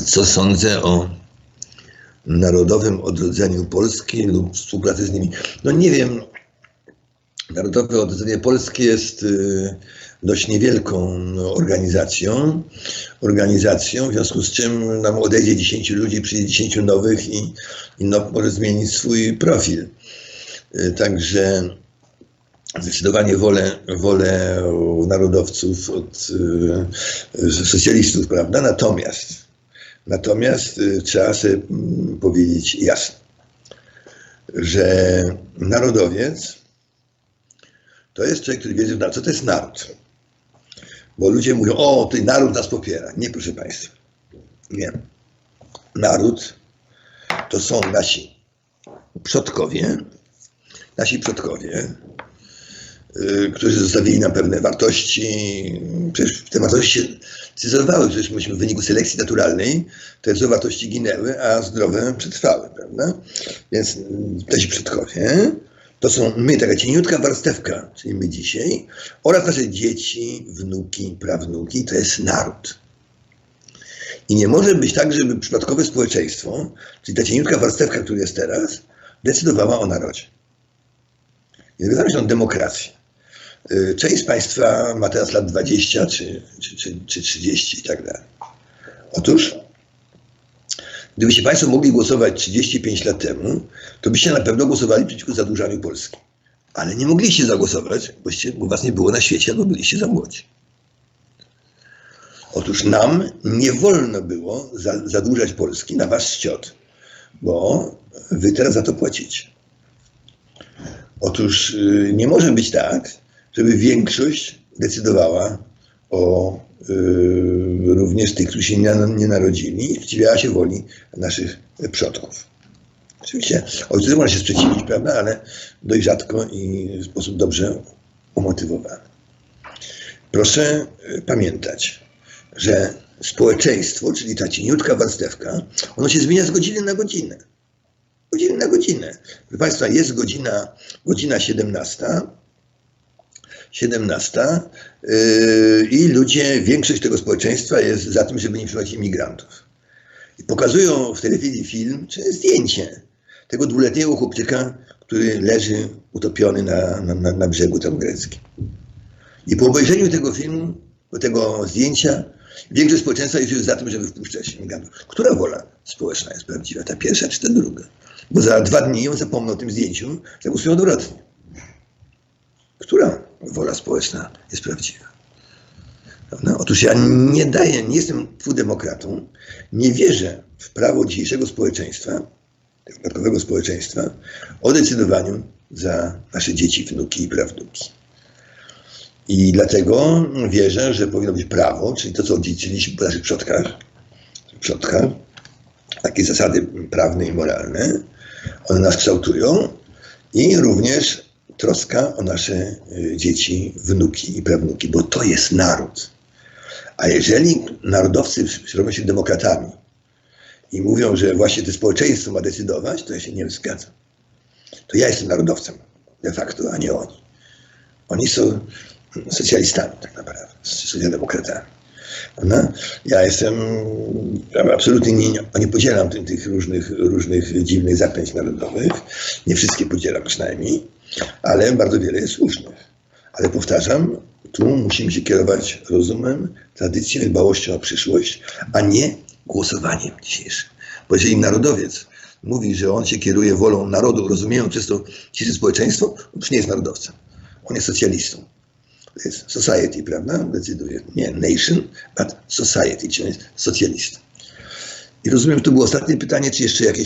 co sądzę o narodowym odrodzeniu Polski lub współpracy z nimi. No nie wiem, Narodowe Odrodzenie Polski jest y, dość niewielką organizacją, organizacją, w związku z czym nam odejdzie 10 ludzi, przyjdzie 10 nowych i, i no, może zmienić swój profil. Y, Także zdecydowanie wolę, wolę narodowców od y, socjalistów, prawda? Natomiast, natomiast y, trzeba sobie mm, powiedzieć jasno, że narodowiec to jest człowiek, który wiedzy, co to jest naród. Bo ludzie mówią, o, ty naród nas popiera. Nie, proszę Państwa. Nie. Naród to są nasi przodkowie, nasi przodkowie, którzy zostawili nam pewne wartości. Przecież te wartości się cyzorowały, przecież myśmy w wyniku selekcji naturalnej te złe wartości ginęły, a zdrowe przetrwały, prawda? Więc nasi przodkowie to są my, taka cieniutka warstewka, czyli my dzisiaj, oraz nasze dzieci, wnuki, prawnuki, to jest naród. I nie może być tak, żeby przypadkowe społeczeństwo, czyli ta cieniutka warstewka, która jest teraz, decydowała o narodzie. Nie zgadzamy się na demokrację. Y, Część z Państwa ma teraz lat 20 czy, czy, czy, czy 30 i tak dalej. Otóż, gdybyście Państwo mogli głosować 35 lat temu, to byście na pewno głosowali przeciwko zadłużaniu Polski. Ale nie mogliście zagłosować, boście, bo Was nie było na świecie, albo byliście za młodzi. Otóż nam nie wolno było za, zadłużać Polski na Wasz szciot, bo Wy teraz za to płacicie. Otóż y, nie może być tak, żeby większość decydowała o y, również tych, którzy się nie, nie narodzili i sprzeciwiała się woli naszych przodków. Oczywiście ojciec można się sprzeciwić, prawda, ale dość rzadko i w sposób dobrze umotywowany. Proszę y, pamiętać, że społeczeństwo, czyli ta cieniutka warstewka, ono się zmienia z godziny na godzinę godziny na godzinę. Proszę Państwa, jest godzina, godzina 17, 17 yy, i ludzie, większość tego społeczeństwa jest za tym, żeby nie przyjmować imigrantów. I pokazują w telewizji film, czy zdjęcie tego dwuletniego chłopczyka, który leży utopiony na, na, na, brzegu tam greckim. I po obejrzeniu tego filmu, tego zdjęcia, większość społeczeństwa jest już za tym, żeby wpuszczać imigrantów. Która wola społeczna jest prawdziwa? Ta pierwsza czy ta druga? Bo za dwa dni on zapomną o tym zdjęciu, zagłosują odwrotnie. Która wola społeczna jest prawdziwa? Prawda? Otóż ja nie daję, nie jestem demokratą, nie wierzę w prawo dzisiejszego społeczeństwa, dodatkowego społeczeństwa, o decydowaniu za nasze dzieci, wnuki i prawnuki. I dlatego wierzę, że powinno być prawo, czyli to, co odziedziczyliśmy po naszych przodkach, przodkach, takie zasady prawne i moralne, one nas kształtują i również troska o nasze y, dzieci, wnuki i prawnuki, bo to jest naród. A jeżeli narodowcy robią się demokratami i mówią, że właśnie to społeczeństwo ma decydować, to ja się nie zgadzam. To ja jestem narodowcem de facto, a nie oni. Oni są socjalistami tak naprawdę, socjaldemokratami. No, ja jestem, absolutnie nie, nie podzielam tych, tych różnych, różnych dziwnych zaklęć narodowych. Nie wszystkie podzielam przynajmniej, ale bardzo wiele jest słusznych. Ale powtarzam, tu musimy się kierować rozumem, tradycją i dbałością o przyszłość, a nie głosowaniem dzisiejszym. Bo jeżeli narodowiec mówi, że on się kieruje wolą narodu, rozumiejąc przez to dzisiejsze społeczeństwo, to już nie jest narodowcem. On jest socjalistą. To jest society, prawda? Decyduje. Nie nation, but society, czyli socjalista. I rozumiem, to było ostatnie pytanie, czy jeszcze jakieś